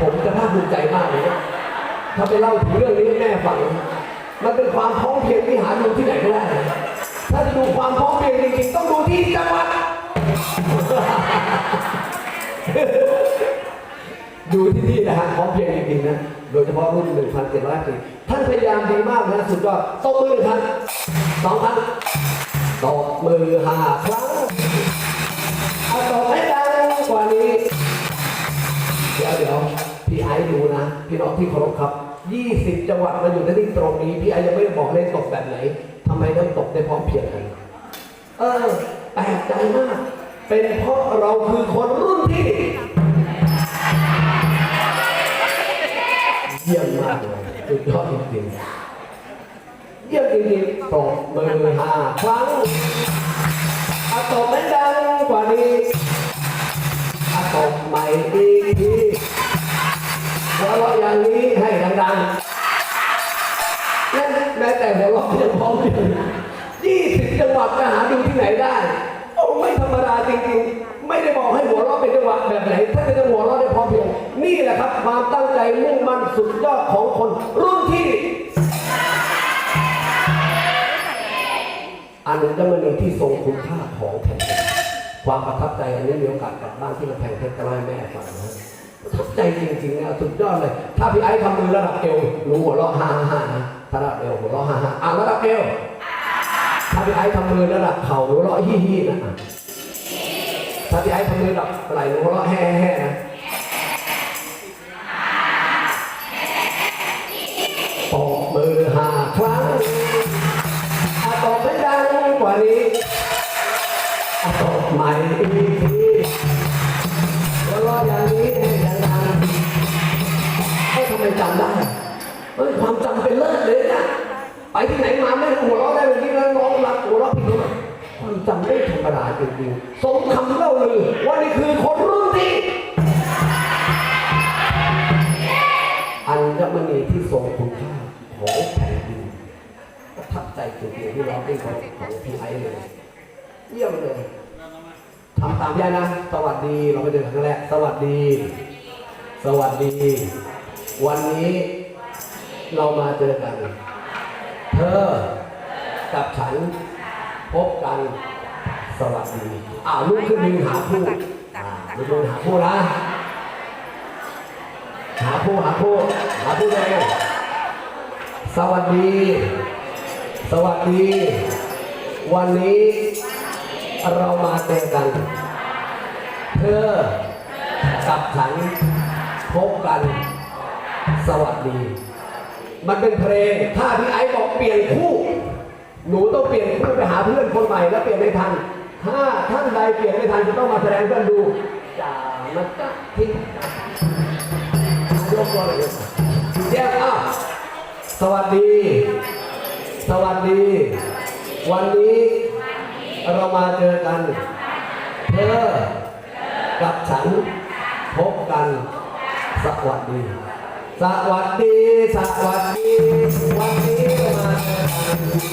ผมจะภาคภูมิใจมากเลยนะถ้าไปเล่าถึงเรื่องนี้ให้แม่ฟัง มันเป็นความพ้อมเพียงที่หาดูที่ไหนไม่ได้ ถ้าจะดูความพ้อมเพียงจริงๆต้องดูที่จังหวัด ดูที่นี่นะฮะพ้อมเพียงจริงๆนะ โดยเฉพาะรุ่น 1,700ปีท่านพยายามดีมากนะสุดยอดตบมือหนึ่งครั้งสองครั้งตบมือห้าครั้ง พี่น้องที่เคารพครับ 20 จังหวัดมาอยู่ในที่ตรงนี้ พี่ไอยังไม่ได้บอกเลยตกแบบไหนทำไมต้องตกได้พร้อมเพรียงกันเออแปลกใจมาก เป็นเพราะเราคือคนรุ่นที่เยี่ยมมากเลยสุดยอดจริงๆเยี่ยมจริงๆตบมือห้าครั้งอาตบให้ดังกว่านี้อาตบใหม่อีกที งนี้ให้ดังๆและแม้แต่หัวเราะยังพร้อมเพรียยี่สิบจังหวัดจะหาดูที่ไหนได้โอ้ไม่ธรรมดาจริงๆ ไม่ได้บอกให้หัวเราะเป็นจังหวะแบบไหนถ้าเป็นจังหวะหัวเราะได้พร้อมเพียง นี่แหละครับ ความตั้งใจมุ่งมั่นสุดยอดของคน รุ่นที่อันดมณีที่ทรงคุณค่าของแผ่นดินความประทับใจอันนี้มีโอกาสกลับบ้านที่กำแพงเพชรจะเล่าให้แม่ฟังนะ ประทับใจจริงๆนะสุดยอดเลย ถ้าพี่ไอ้ทำมือระดับเอวหนูหัวเราะฮ่าฮ่านะถ้าระดับเอวหัวเราะฮ่าฮ่าอะระดับเอวถ้าพี่ไอ้ทำมือระดับเข่าหัวเราะฮี่ฮี่นะถ้าพี่ไอ้ทำมือระดับไหล่หนูหัวเราะแฮ่แฮ่นะปอกมือห้าครั้งอาตบให้ดังกว่านี้ จริงๆสมคำเล่าลือว่านี่คือคนรุ่นที่อัญมณีที่ทรงคุณค่าของแผ่นดินประทับใจจริงๆที่เร้องเพลงของของพี่ไอเลยเยี่ยมเลยทำตามย่านะ สวัสดีเราไปเดินครั้งแรกสวัสดี สวัสดี วันนี้เรามาเจอกัน เธอกับฉันพบกัน สวัสดีอ่าลูกขึ้นยืนหาคู่อ่าลูกขึ้นหาคู่นะหาคู่หาคู่หาคู่เลยสวัสดี สวัสดี วันนี้เรามาเจอกัน เธอกับฉันพบกัน สวัสดี มันเป็นเพลง ถ้าพี่ไอ้บอกเปลี่ยนคู่ หนูต้องเปลี่ยนคู่ไปหาเพื่อนคนใหม่แล้วเปลี่ยนไม่ทัน ถ้าท่านใดเปลี่ยนไม่ทันจะต้องมาแสดงเพื่อนดูจามันจะทิ้งยกตัวเลยแยกอะสวัสดี สวัสดี วันนี้ เรามาเจอกัน เธอ กับฉัน พบกัน สวัสดี สวัสดี สวัสดี วันนี้เรามาเจอกัน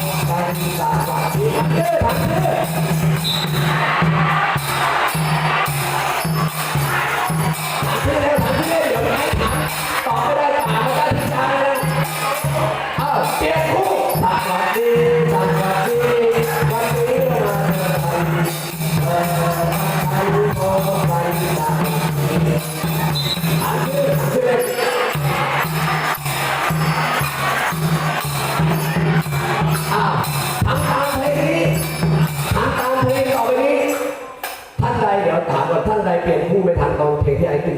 Hey, hey, hey. นตอ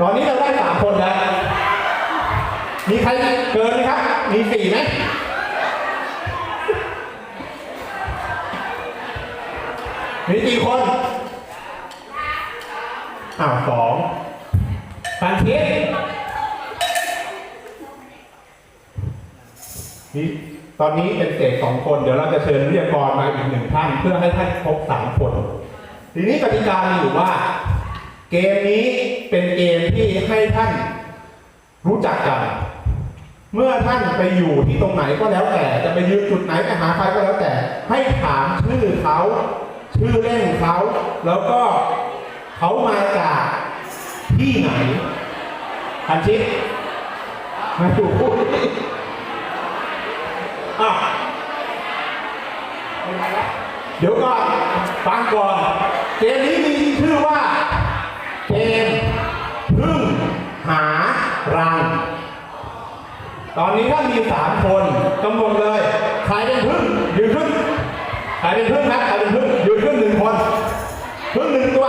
ตอนนี้เราได้สามคนแล้ว มีใครเกินไหมครับ มีสี่ไหมมีกี่คนอ้าวสองปันทิพย์นี่ตอนนี้เป็นเศษสองคน เดี๋ยวเราจะเชิญวิทยากรมาอีกหนึ่งท่าน เพื่อให้ท่านครบสามคน ทีนี้กติกามีอยู่ว่า เกมนี้เป็นเกมที่ให้ท่านรู้จักกัน เมื่อท่านไปอยู่ที่ตรงไหนก็แล้วแต่ จะไปยืนจุดไหนไปหาใครก็แล้วแต่ ให้ถามชื่อเขาชื่อเล่นเขา แล้วก็เขามาจากที่ไหนทันชิดมาอยู่อะเดี๋ยวก่อนฟังก่อน เกมนี้มีชื่อว่า รัง ตอนนี้ถ้ามีสามคนกำหนดเลยใครเป็นพึ่งยืนขึ้นใครเป็นพึ่งนะใครเป็นพึ่งยืนขึ้นหนึ่งคนพึ่งหนึ่งตัว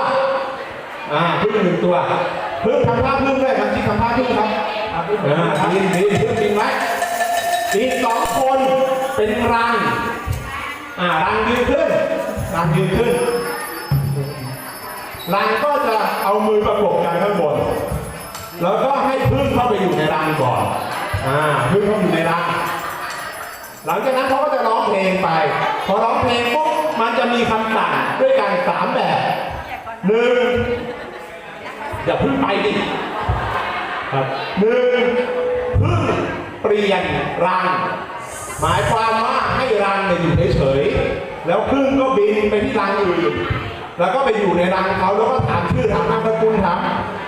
อ่าพึ่งหนึ่งตัวพึ่งทำท่าพึ่งด้วยครับที่ทำท่าพึ่งครับอ่าดีดีพึ่งจริงไหมอีกสองคนเป็นรังอ่ารังยืนขึ้นรังยืนขึ้นรังก็จะเอามือประกบกันข้างบน แล้วก็ให้พึ่งเข้าไปอยู่ในรังก่อน อ่าพึ่งเข้าไปอยู่ในรัง หลังจากนั้นเขาก็จะร้องเพลงไป พอร้องเพลงปุ๊บมันจะมีคำสั่งด้วยกันสามแบบหนึ่งอย่าพึ่งไปดิครับหนึ่งพึ่งเปลี่ยนรัง หมายความว่าให้รังเนี่ยอยู่เฉยๆแล้วพึ่งก็บินไปที่รังอื่น แล้วก็ไปอยู่ในรังเขาแล้วก็ถามชื่อถามนามสกุลถาม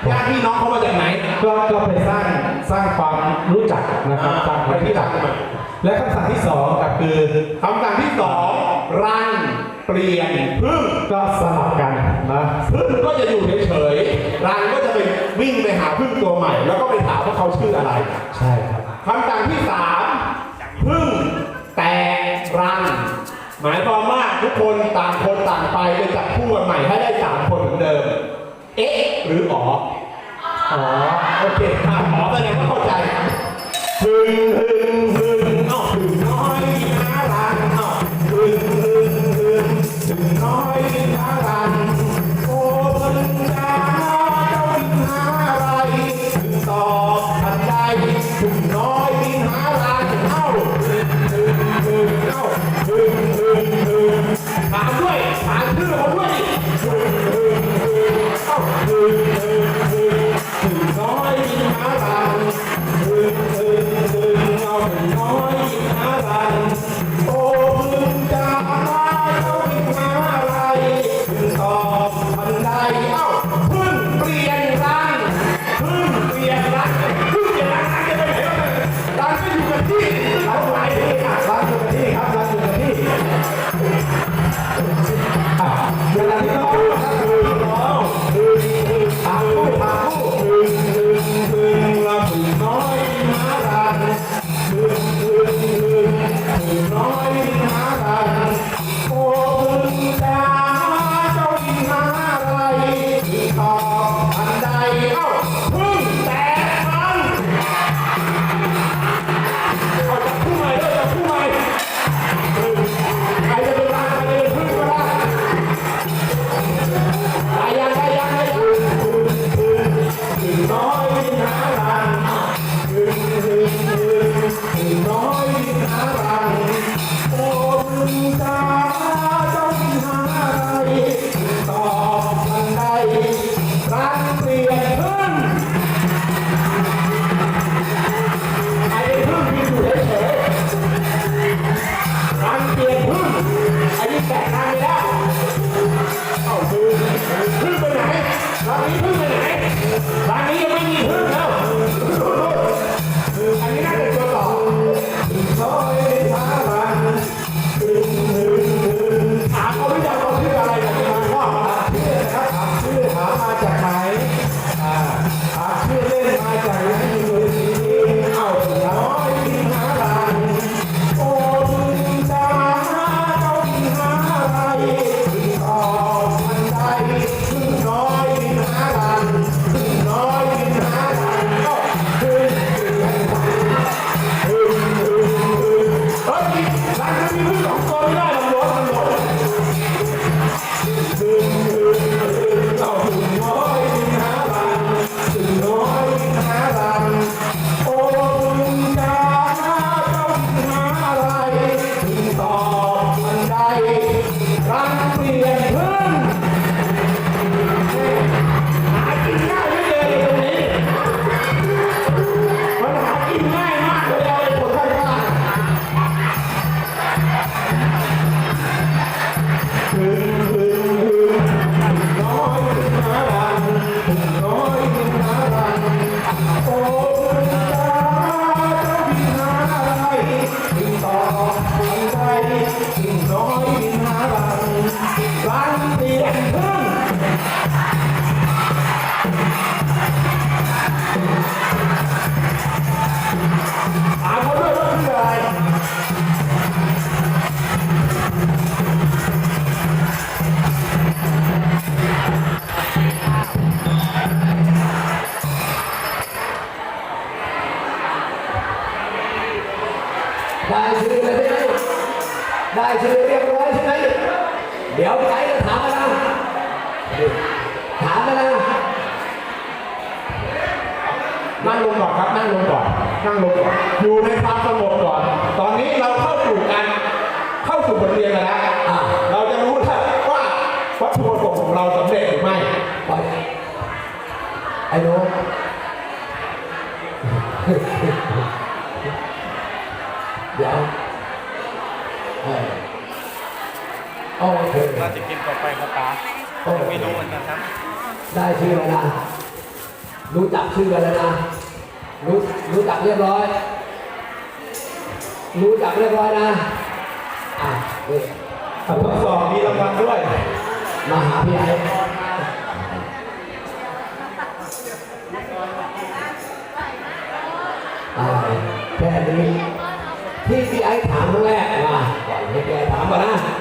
ญาติพี่น้องเขามาจากไหน ก็ก็ไปสร้างสร้างความรู้จักนะครับสร้างความรู้จัก และคำสั่งที่สองครับคือคำสั่งที่สองรังเปลี่ยนพึ่งก็สลับกันนะพึ่งก็จะอยู่เฉยๆรังก็จะไปวิ่งไปหาพึ่งตัวใหม่ แล้วก็ไปถามว่าเขาชื่ออะไร ใช่ครับคำสั่งที่สามพึ่งแตกรังหมายความว่าทุก คนต่างคนต่างไปไปจับคู่กันใหม่ให้ได้สามคนเหมือนเดิม เอ๊ะ หรืออ๋อ อ๋อ โอเคถ้าอ๋อแสดงว่าเข้าใจพึ่งพึ่งพึ่งเอ้าพึ่งน้อย นั่งลงก่อนอยู่ในความสงบก่อน ตอนนี้เราเข้าสู่การเข้าสู่บทเรียนกันแล้วเราจะรู้ว่าวัตถุประสงค์ของเราสำเร็จหรือไม่ไปไอ้โน้เดี๋ยวโอเคเราจะกินต่อไปครับป้าไม่รู้อนกันครับ ได้ชื่อแล้วนะ รู้จักชื่อกันแล้วนะ รู้รู้จักเรียบร้อย รู้จักเรียบร้อยนะอะนี่ทดสองมีรางวัลด้วย มาหาพี่ไอ้แค่นี้ที่พี่ไอ้ถามครั้งแรกมาก่อนให้แกถามก่อนนะ